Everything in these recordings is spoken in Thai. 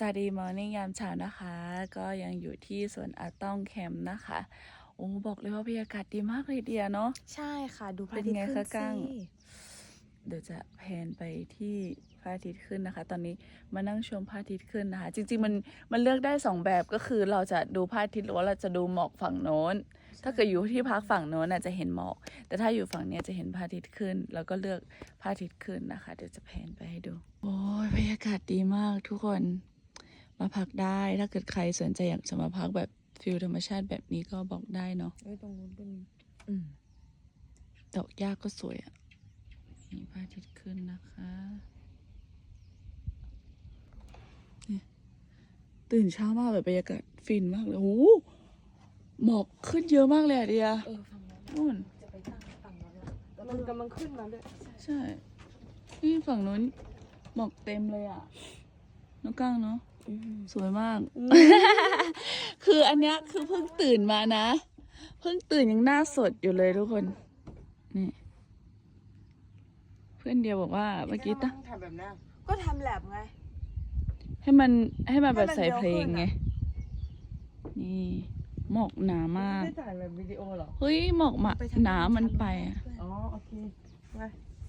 สวัสดีมอร์นิ่งยามเช้านะคะ ก็ยังอยู่ที่สวนอาต้องแคมป์นะคะ โอ้บอกเลยว่าบรรยากาศดีมากเลยเดียเนาะใช่ค่ะ ดูพระเป็นอาทิตย์ไงขึ้นคะกั้งสิเดี๋ยวจะแพนไปที่พระอาทิตย์ขึ้นนะคะ ตอนนี้มานั่งชมพระอาทิตย์ขึ้นนะคะ จริง ๆ มันมันเลือกได้สองแบบก็คือเราจะดูพระอาทิตย์หรือว่าเราจะดูหมอกฝั่งโน้น ถ้าเกิดอยู่ที่พักฝั่งโน้นน่ะจะเห็นหมอก แต่ถ้าอยู่ฝั่งเนี้ยจะเห็นพระอาทิตย์ขึ้น แล้วก็เลือกพระอาทิตย์ขึ้นนะคะ เดี๋ยวจะแพนไปให้ดู โอ้ยบรรยากาศดีมากทุกคน มาพักได้ ถ้าเกิดใครสนใจอยากจะมาพักแบบฟิลธรรมชาติแบบนี้ก็บอกได้เนาะเอ้ยตรงนู้นเป็นอืมดอกหญ้าก็สวยอะ่ะนี่พระอาทิตย์ขึ้นนะคะนี่ตื่นเช้ามากเลยบรรยากาศฟินมากเลยโอ้โหหมอกขึ้นเยอะมากเลยอะเดียเออฝั่งนู้นนู่น จะไปตั้งฝั่งนู้นแล้วมันกำลังขึ้นมาด้วยใช่ นี่ฝั่งนู้นหมอกเต็มเลยอะน้องก้างเนาะอืม สวยมาก คืออันเนี้ยคือเพิ่งตื่นมานะ เพิ่งตื่นยังหน้าสดอยู่เลยทุกคน นี่ เพื่อนเดียวบอกว่าเมื่อกี้ตั้งทำแบบนั้นก็ทำแลบไง ให้มันให้มันแบบให้มันใส่เพลงเร็วขึ้นอะไง นี่หมอกหนามาก ไม่ได้ถ่ายแบบวิดีโอเหรอ เฮ้ยหมอกมาไปทำหนามันไปอะอ๋อโอเคไป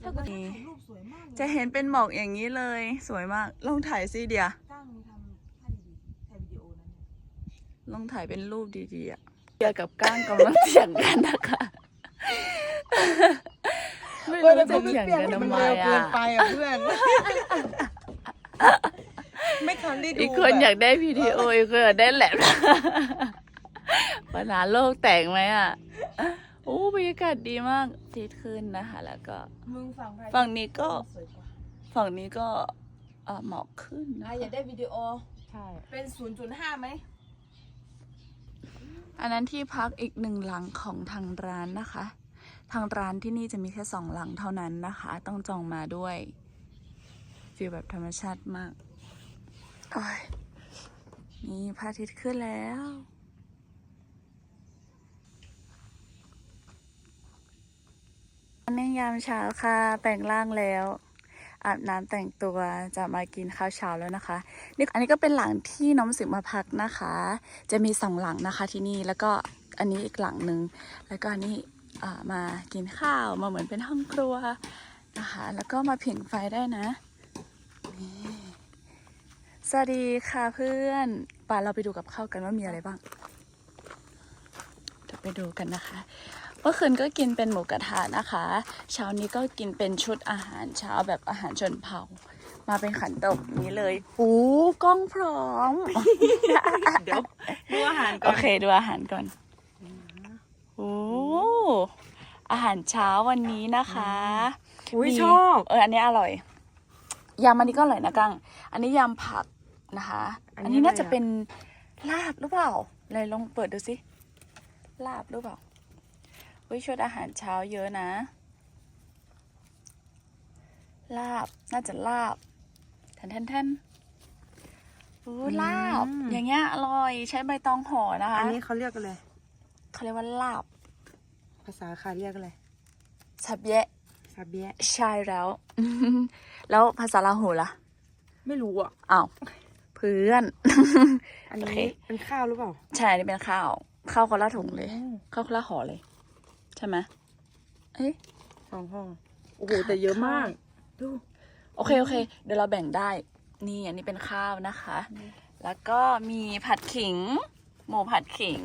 ถ้าเกิดถ่ายรูปสวยมากเลยจะเห็นเป็นหมอกอย่างนี้เลย สวยมาก ลองถ่ายสิเดีย ตั้งทำท่าดีๆถ่ายวิดีโอนั้นเนี่ย ลองถ่ายเป็นรูปดีๆอะเดียกับก้างกำลังเถียงกันนะคะ ไม่รู้จะเถียงกันทำมันไมเร็วเกิอะนไปอะเพื่อน ไม่ทันได้ดูอีกคนอยากได้วิดีโออีกคนอยากได้แหลมปัญหาโลกแตกไหมอะโอ้บรรยากาศดีมากทิศขึ้นนะคะ แล้วก็มึงฝั่งพระอาทิตย์ฝั่งนี้ก็สวยกว่าฝั่งนี้ก็เอ่อหมอกขึ้นนะอะอยากคะได้วิดีโอ ใช่ เป็น 0.5ไหม อันนั้นที่พักอีกหนึ่งหลังของทางร้านนะคะ ทางร้านที่นี่จะมีแค่สองหลังเท่านั้นนะคะ ต้องจองมาด้วยฟีลแบบธรรมชาติมากนี่พระอาทิตย์ขึ้นแล้วอันนี้ยามเช้าค่ะแปลงร่างแล้ว อาบน้ำแต่งตัวจะมากินข้าวเช้าแล้วนะคะนี่อันนี้ก็เป็นหลังที่น้องสิงมาพักนะคะ จะมีสองหลังนะคะที่นี่แล้วก็อันนี้อีกหลังหนึ่งแล้วก็อันนี้อ่ามากินข้าวมาเหมือนเป็นห้องครัวนะคะ แล้วก็มาผิงไฟได้นะสวัสดีค่ะเพื่อนป่าเราไปดูกับข้าวกันว่ามีอะไรบ้างเดี๋ยวไปดูกันนะคะ เมื่อคืนก็กินเป็นหมูกระทะนะคะ เช้านี้ก็กินเป็นชุดอาหารเช้าแบบอาหารชนเผ่า มาเป็นขันโตกนี้เลยปูกล้องพร้อม เดี๋ยวดูอาหารก่โออนเคดูอาหารก่อนโอ้อาหารเช้าวันนี้นะคะอุ้ยมีชอบเอออันนี้อร่อยยำอันนี้ก็อร่อยนะกังอันนี้ยำผักนะคะ อันนี้น่าจะเป็นลาบหรือเปล่าไหนลองเปิดดูสิลาบหรือเปล่า วิชุดอาหารเช้าเยอะนะ ลาบ น่าจะลาบแทนแทนแทนโอ้ลาบ อย่างเงี้ยอร่อยใช้ใบตองห่อนะคะ อันนี้เขาเรียกอะไรเขาเรียกว่าลาบ ภาษาค่ะเรียกอะไรสับแยะซาเบียะใช่แล้ว แล้วภาษาลาหูล่ะ ไม่รู้อะอ้าวเพื่อน อันโอนี้เคเป็นข้าวหรือเปล่า ใช่อันนี่เป็นข้าว ข้าวคนละถุงเลยอืมข้าวคนละห่อเลย ใช่ไหมเอ๊ะสองห้อง โอ้โห แต่เยอะมาก ดู โอเค โอเค เดี๋ยวเราแบ่งได้ นี่อันนี้เป็นข้าวนะคะ แล้วก็มีผัดขิง หมูผัดขิง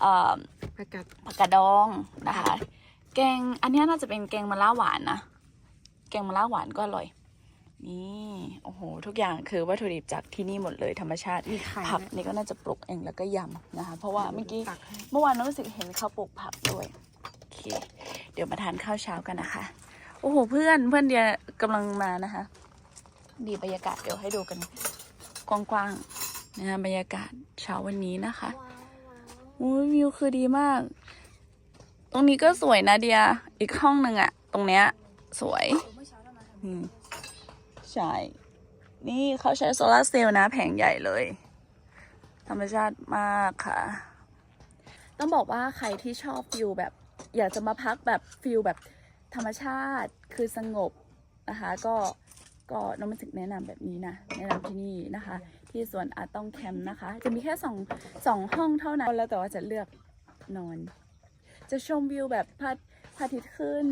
เอ่อประกาศผักกาดดองนะคะ แกง อันเนี้ยน่าจะเป็นแกงมะระหวานนะ แกงมะระหวานก็อร่อย นี่ โอ้โห ทุกอย่างคือวัตถุดิบจากที่นี่หมดเลยธรรมชาติมีไข่ผักไหมนี่ก็น่าจะปลูกเองแล้วก็ยำนะคะ เพราะว่าเมื่อกี้ตักให้เมื่อวานน้องรู้สึกเห็นเขาปลูกผักด้วยโอ เค เดี๋ยวมาทานข้าวเช้ากันนะคะ โอ้โห เพื่อนเพื่อนเดียกำลังมานะคะ ดีบรรยากาศเดี๋ยวให้ดูกันกว้างๆนะคะบรรยากาศเช้าวันนี้นะคะโอ้ยวิวคือดีมาก ตรงนี้ก็สวยนะเดีย อีกห้องหนึ่งอะตรงเนี้ย สวยอืมใช่ นี่เขาใช้โซลาร์เซลล์นะ แผงใหญ่เลย ธรรมชาติมากค่ะ ต้องบอกว่าใครที่ชอบฟิลแบบ อยากจะมาพักแบบฟิลแบบธรรมชาติคือสงบนะคะ ก็ก็น้องมิสิกแนะนำแบบนี้นะแนะนำที่นี่นะคะ ที่สวนอาต้องแคมป์นะคะ จะมีแค่สองสองห้องเท่านั้นแล้วแต่ว่าจะเลือกนอน จะชมวิวแบบพระพระอาทิตย์ขึ้น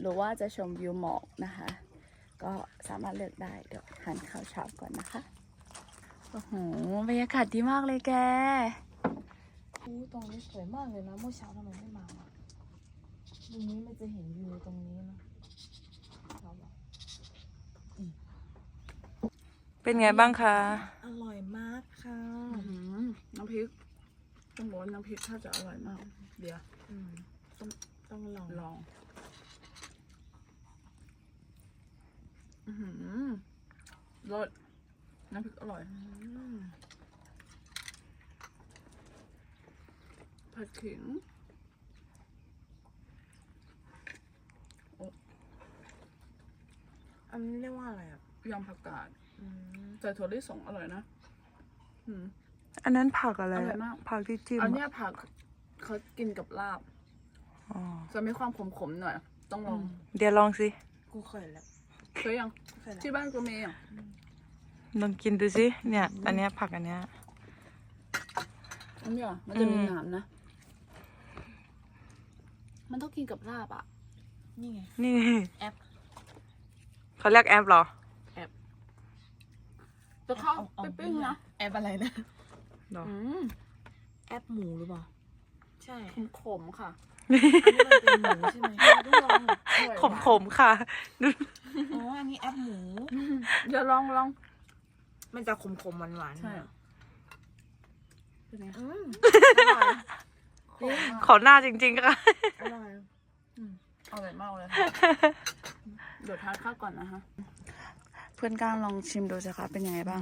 หรือว่าจะชมวิวหมอกนะคะ ก็สามารถเลือกได้เดี๋ยวทานข้าวเช้าก่อนนะคะโอ้โหบรรยากาศดีมากเลยแกอู้ตรงนี้สวยมากเลยนะเมื่อเช้าทำไมไม่มาอะ ตรงนี้มันจะเห็นวิวตรงนี้นะเราบอกเป็นไงบ้างคะ อร่อยมากค่ะอื้อหือน้ำพริกต้องบอกว่าน้ำพริกถ้าจะอร่อยมาก เดี๋ยวอืมต้องต้องลองลอง อือหือรสน้ำพริกอร่อยอืมผัดขิง อันนี้เรียกว่าอะไรอะยำผักกาดอืม ใส่ถั่วลิสงอร่อยนะอืม อันนั้นผักอะไรอร่อยมาก ผักที่จิ้มอันเนี้ยผักเขากินกับลาบอ๋อจะมีความขมๆหน่อย ต้องลองเดี๋ยวลองสิกูเคยแล้วเคยยังเคยแล้วที่บ้านก็มีอะลองกินดูสิเนี่ย อันเนี้ยผักอันเนี้ย อันเนี้ยมันจะมีอืม หนามนะ มันต้องกินกับลาบอะ นี่ไงนี่ แอป เขาเรียกแอปเหรอแต่เขาไปปิ้งนะแอปอะไรนะเหรอ อืมแอปหมูหรือเปล่าใช่ขมๆค่ะอันนี้มันเป็นหมูใช่ไหมต้องลองขมขมๆค่ะ อ๋ออันนี้แอปหมู เดี๋ยวลองลองมันจะขมขมหวานหวานๆใช่หน่อยเป็นไงอืมขมมากขอหน้าจริง ๆ ค่ะ อร่อยอร่อยมากเลยค่ะเดี๋ยวทานข้าวก่อนนะคะ เพื่อนก้างลองชิมดูสิคะเป็นยังไงบ้าง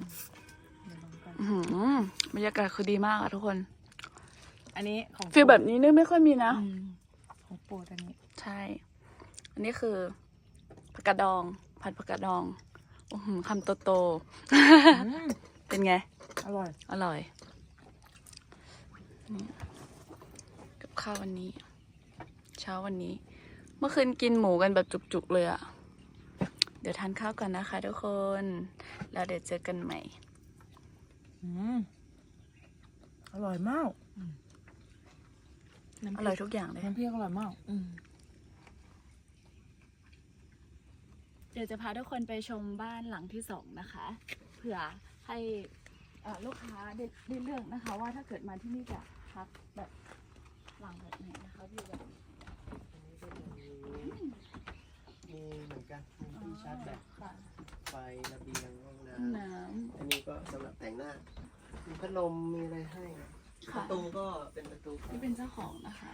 เดี๋ยวลองกันอื้อหือบรรยากาศคือดีมากอะทุกคนอันนี้ของฟีลแบบนี้นี่ไม่ค่อยมีนะ อืมของโปรดอันนี้ ใช่ อันนี้คือผักกาดดอง ผัดผักกาดดองอื้อหือคำโตๆเป็นไง อร่อย อร่อยนี่กับข้าววันนี้ เช้าวันนี้ เมื่อคืนกินหมูกันแบบจุกๆเลยอะเดี๋ยวทานข้าวกันนะคะทุกคน แล้วเดี๋ยวเจอกันใหม่ อืมอร่อยมากอร่อยทุกอย่างเลยน้ำพริกอร่อยมากอืมเดี๋ยวจะพาทุกคนไปชมบ้านหลังที่สองนะคะ เผื่อให้เอ่อลูกค้าได้ได้เลือกนะคะ ว่าถ้าเกิดมาที่นี่จะพักแบบหลังแบบไหนนะคะพี่แบบ มีเหมือนกันมีที่ชาร์จแบตค่ะไฟระเบียงห้องน้ห้องน้ำอันนี้ก็สำหรับแต่งหน้า มีพัดลมมีอะไรให้ำปค่ะระตูก็เป็นประตูที่เป็นเจ้าของนะคะ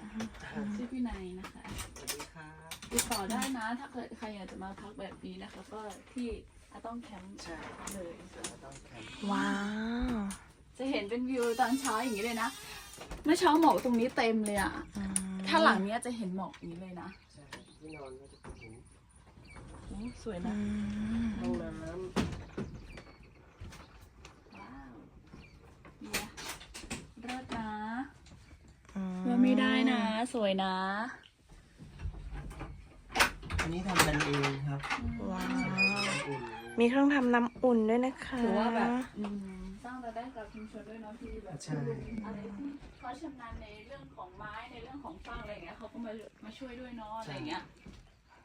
ชื่อพี่นายนะคะสวัสดีครับติดต่อได้นะถ้าเกิดใครอยากจะมาพักแบบนี้นะคะ ก็ที่อาต้องแคมป์ใช่เลยเราต้องแคมป์ว้าวจะเห็นเป็นวิวตอนเช้าอย่างนี้เลยนะเมื่อเช้าหมอกตรงนี้เต็มเลยอะถ้าหลังเนี้ยจะเห็นหมอกอย่างนี้เลยนะใช่ที่นอนก็จะเป็นโอ้ สวยอืนะมห้องน้ว้าวเนี่ยเลิศนะอืมว่าไม่ได้นะ สวยนะำอันนี้ทำกันเองครับว้าวอุ่นมีเครื่องทำน้ำอุ่นด้วยนะคะถือว่าแบบอืมสร้างรายได้กับชุมชนด้วยเนาะพี่แบบใช่อะไรที่เขาชำนาญในเรื่องของไม้ในเรื่องของฟางอะไรอย่างเงี้ยเขาก็มามาช่วยด้วยเนาะอะไรอย่างเงี้ย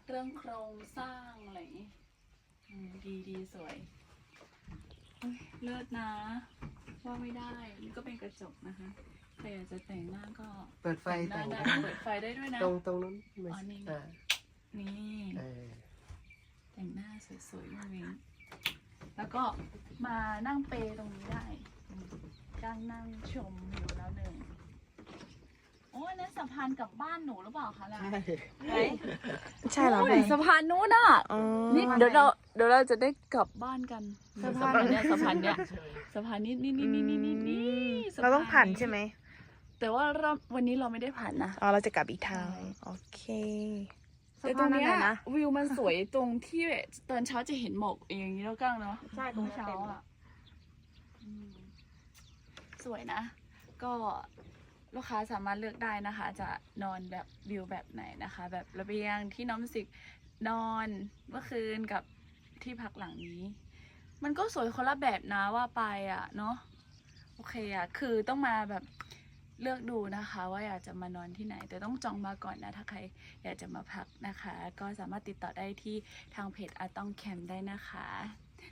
เรื่องโครงสร้างอะไรอย่างงี้อืมดีดีสวยเอ้ยเลิศนะ ว่าไม่ได้นี่ก็เป็นกระจกนะคะใครอยากจะแต่งหน้าก็เปิดไฟแต่งหแต่น้างได้เปิดไฟได้ด้วยนะ ตรงตรงนู้นไม่อ๋อนี่ อ่านี่เออแต่งหน้าสวยๆวิงวิงแล้วก็มานั่งเปรตรงนี้ได้อืมนั่งนั่งชมวิวแล้วหนึ่งโอ้ยนั่นสะพานกลับบ้านหนูหรือเปล่าคะล่ะใช่ไหนใช่เหรอโอ้พี่ยสะพานนู้นอะอ๋อนี่เดี๋ยวเราเดี๋ยวเราจะได้กลับบ้านกันสะสะพานพานเนี้ยสะพานเนี้ยสะพานนี้นี่นี่นี่นี่นี่นี่สะพเราต้องผ่านใช่ไหมแต่ว่าเราวันนี้เราไม่ได้ผ่านนะอ๋อเราจะกลับอีกทางใช่โอเคแต่ตรงเนี้ยสะพานนั้นน่ะนะวิวมันสวยตรงที่ตอนเช้าจะเห็นหมอกอย่างนี้แล้วก้างเนาะใช่ตรงนี้เช้าเต็มอะอืมสวยนะ ก็ ลูกค้าสามารถเลือกได้นะคะ จะนอนแบบวิวแบบไหนนะคะ แบบระเบียงที่น้องมิวสิกนอนเมื่อคืนกับที่พักหลังนี้ มันก็สวยคนละแบบนะว่าไปอะเนาะโอเคอะคือต้องมาแบบเลือกดูนะคะ ว่าอยากจะมานอนที่ไหน แต่ต้องจองมาก่อนนะ ถ้าใครอยากจะมาพักนะคะ ก็สามารถติดต่อได้ที่ทางเพจอาต้องแคมป์ได้นะคะ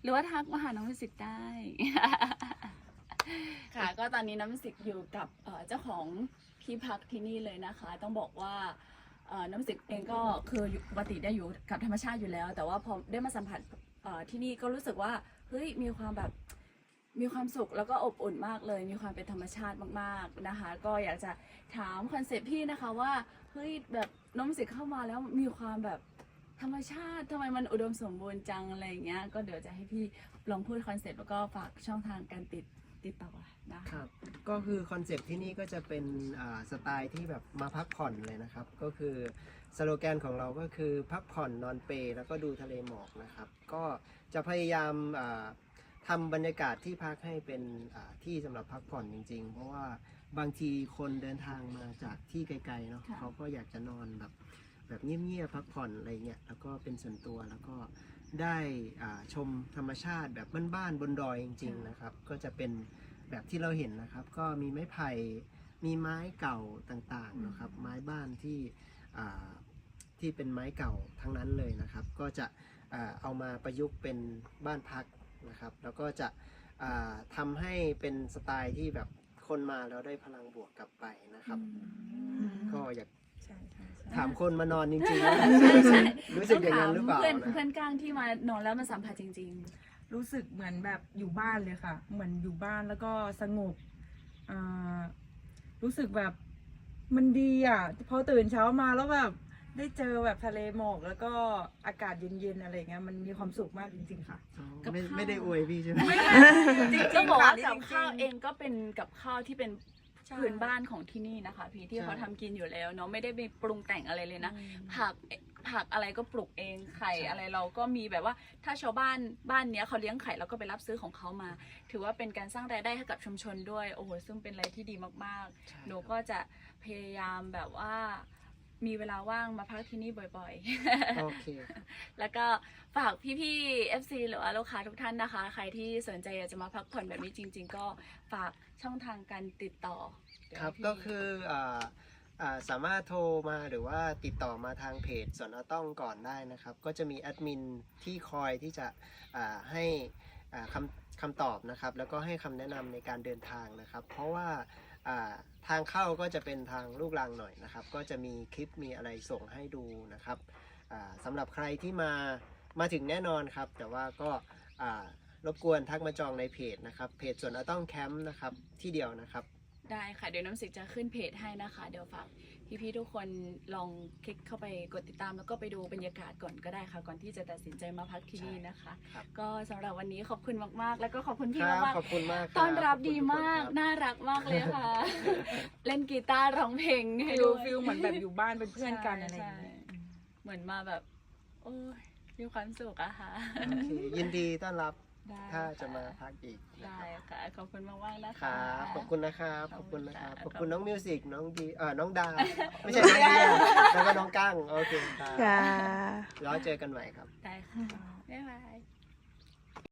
หรือว่าทักมาหาน้องมิสิกได้ ค่ะก็ตอนนี้น้ำมิวสิกอยู่กับเจ้าของที่พักที่นี่เลยนะคะ ต้องบอกว่าน้ำมิวสิกเองก็คือยู่ปกติได้อยู่กับธรรมชาติอยู่แล้ว แต่ว่าพอได้มาสัมผัสที่นี่ก็รู้สึกว่าเฮ้ยมีความแบบมีความสุขแล้วก็อบอุ่นมากเลย มีความเป็นธรรมชาติมากๆนะคะ ก็อยากจะถามคอนเซปต์พี่นะคะว่าเฮ้ยแบบน้องมิวสิกเข้ามาแล้วมีความแบบธรรมชาติทำไมมันอุดมสมบูรณ์จังอะไรอย่างเงี้ยก็เดี๋ยวจะให้พี่ลองพูดคอนเซปต์แล้วก็ฝากช่องทางการติด ติดต่อนะคะครับ ก็คือคอนเซปต์ที่นี่ก็จะเป็นอ่าสไตล์ที่แบบมาพักผ่อนเลยนะครับ ก็คือสโลแกนของเราก็คือพักผ่อนนอนเปรแล้วก็ดูทะเลหมอกนะครับ ก็จะพยายามอ่าทำบรรยากาศที่พักให้เป็นอ่าที่สำหรับพักผ่อนจริง ๆ เพราะว่าบางทีคนเดินทางมาจากที่ไกลๆเนาะค่ะเขาก็อยากจะนอนแบบ แบบเงียบๆพักผ่อนอะไรเงี้ยแล้วก็เป็นส่วนตัวแล้วก็ได้อ่าชมธรรมชาติแบบบ้านๆบนดอยจริง ๆนะครับ ก็จะเป็นแบบที่เราเห็นนะครับ ก็มีไม้ไผ่มีไม้เก่าต่างๆนะครับ ไม้บ้านที่อ่าที่เป็นไม้เก่าทั้งนั้นเลยนะครับ ก็จะอ่าเอามาประยุกต์เป็นบ้านพักนะครับ แล้วก็จะอ่าทำให้เป็นสไตล์ที่แบบคนมาแล้วได้พลังบวกกลับไปนะครับ ก็อยากใช่ใช่ใช่ ถามคนมานอนจริงๆว่าใช่ใช่รู้สึกอย่างนั้นหรือเปล่าเพื่อนนะเพื่อนก้างที่มานอนแล้วมาสัมผัสจริงรู้สึกเหมือนแบบอยู่บ้านเลยค่ะ เหมือนอยู่บ้านแล้วก็สงบอ่ารู้สึกแบบมันดีอะพอตื่นเช้ามาแล้วแบบได้เจอแบบทะเลหมอกแล้วก็อากาศเย็นๆอะไรเงี้ยมันมีความสุขมากจริงๆค่ะกับไม่ข้าวไม่ได้อวยพี่ใช่ไหมจริงๆๆก็บอกว่าค่ะกับข้าวจริงๆเองก็เป็นกับข้าวที่เป็นใช่ พื้นบ้านของที่นี่นะคะ พี่ที่ใช่เขาทำกินอยู่แล้วเนาะไม่ได้ไปปรุงแต่งอะไรเลยนะ ผักผักอะไรก็ปลูกเองไข่ใช่ อะไรเราก็มีแบบว่า ถ้าชาวบ้านบ้านเนี้ยเขาเลี้ยงไข่เราก็ไปรับซื้อของเขามา ถือว่าเป็นการสร้างรายได้ให้กับชุมชนด้วยโอ้โหซึ่งเป็นอะไรที่ดีมากๆใช่หนูครับก็จะพยายามแบบว่า มีเวลาว่างมาพักที่นี่บ่อยโอเคๆแล้วก็ฝากพี่ๆ FC หรือว่าลูกค้าทุกท่านนะคะ ใครที่สนใจอยากจะมาพักผ่อนแบบนี้จริง ๆ ก็ฝากช่องทางการติดต่อเดี๋ยวครับให้พี่ก็คืออ่าอ่าสามารถโทรมาหรือว่าติดต่อมาทางเพจสวนอาต้องก่อนได้นะครับ ก็จะมีแอดมินที่คอยที่จะอ่าให้อ่าคำคำตอบนะครับ แล้วก็ให้คำแนะนำในการเดินทางนะครับ เพราะว่าอ่า ทางเข้าก็จะเป็นทางลูกรังหน่อยนะครับ ก็จะมีคลิปมีอะไรส่งให้ดูนะครับสำหรับใครที่มามาถึงแน่นอนครับ แต่ว่าก็รบกวนทักมาจองในเพจนะครับ เพจส่วนอาต้องแคมป์นะครับที่เดียวนะครับ ได้ค่ะ เดี๋ยวน้ำสิกจะขึ้นเพจให้นะคะ เดี๋ยวฝาก พี่ๆทุกคนลองคลิกเข้าไปกดติดตามแล้วก็ไปดูบรรยากาศก่อนก็ได้ค่ะ ก่อนที่จะตัดสินใจมาพักที่นี่นะคะ ครับ ก็สำหรับวันนี้ขอบคุณมากๆ แล้วก็ขอบคุณพี่ครับมากขอบคุณมากๆต้อนรับดีขอบคุณทุมากคนครับ น่ารักมากเลยค่ะ เล่นกีตาร์ร้องเพลงให้ฟิลด้วย ฟิลเหมือนแบบอยู่บ้านเป็นเพื่อนกันอะไรอย่างใช่เงี้ยเหมือนมาแบบ โอ้ยมีความสุขอะค่ะ โอเคยินดีต้อนรับ ได้ถ้าจะค่มาพักอีกนะได้ครับค่ะ ขอบคุณมากๆนะคคะรับ ขอบคุณนะครับ ขขออบบคุคุณณนะครับค่ะขอบคุณน้องมิวสิกน้องดีเออน้องดาไม่ขใช่อบน้คุองณดีค่ะแล้วก็น้องกั้ง โอเคครับได้ค่ะ แล้วเจอกันใหม่ครับ ได้ค่ะ บ๊ายบาย